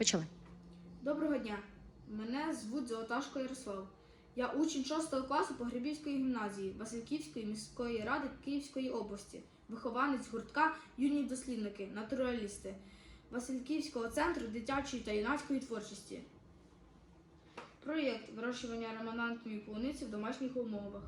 Почали. Доброго дня. Мене звуть Золоташко Ярослав. Я учень 6 класу Погребівської гімназії Васильківської міської ради Київської області, вихованець гуртка Юні дослідники, натуралісти Васильківського центру дитячої та юнацької творчості. Проєкт вирощування ремонантної полуниці в домашніх умовах.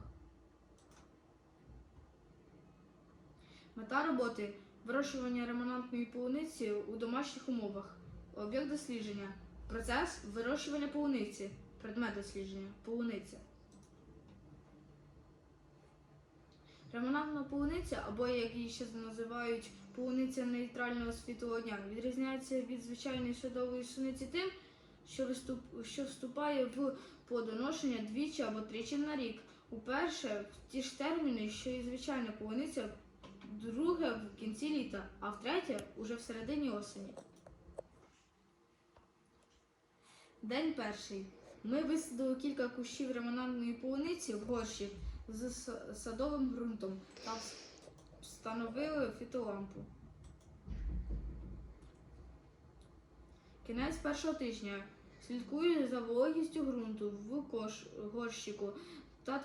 Мета роботи вирощування ремонантної полуниці у домашніх умовах. Об'єкт дослідження. Процес вирощування полуниці. Предмет дослідження. Полуниця. Ремонантна полуниця, або як її ще називають полуниця нейтрального світлого дня, відрізняється від звичайної садової суниці тим, що вступає в плодоношення двічі або тричі на рік. Уперше в ті ж терміни, що і звичайна полуниця, друге в кінці літа, а втретє уже в середині осені. День перший. Ми висадили кілька кущів ремонантної полуниці в горщик з садовим ґрунтом та встановили фітолампу. Кінець першого тижня. Слідкую за вологістю ґрунту в кош, горщику та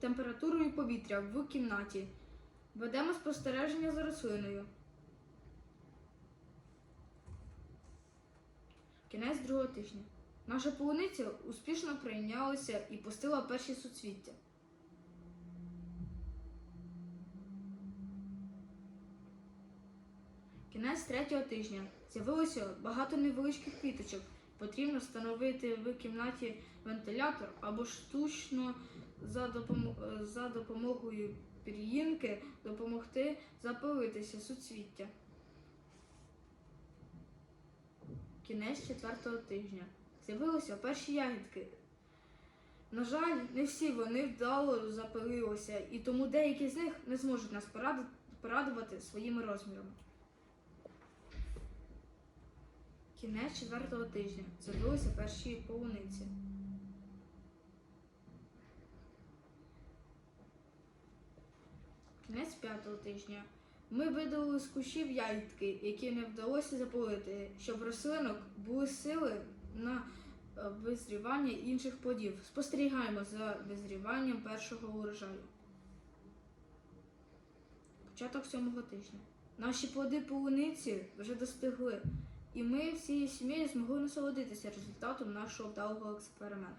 температурою повітря в кімнаті. Ведемо спостереження за рослиною. Кінець другого тижня. Наша полуниця успішно прийнялася і пустила перші суцвіття. Кінець третього тижня. З'явилося багато невеличких квіточок. Потрібно встановити в кімнаті вентилятор або штучно за, допомо- за допомогою пір'їнки допомогти запилитися суцвіття. Кінець четвертого тижня. З'явилися перші ягідки. На жаль, не всі вони вдало запилилися, і тому деякі з них не зможуть нас порадувати своїми розмірами. Кінець четвертого тижня. З'явилися перші полуниці. Кінець п'ятого тижня. Ми видалили з кущів ягідки, які не вдалося запалити, щоб рослинок були сили на е, визрівання інших плодів. Спостерігаємо за визріванням першого урожаю. Початок сьомого тижня. Наші плоди полуниці вже достигли, і ми всією сім'єю змогли насолодитися результатом нашого вдалого експерименту.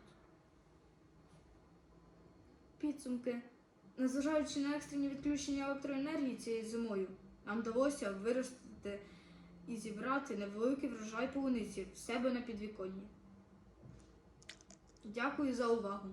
Підсумки. Незважаючи на екстрені відключення електроенергії цією зимою, нам вдалося виростити і зібрати невеликий врожай полуниці в себе на підвіконні. Дякую за увагу!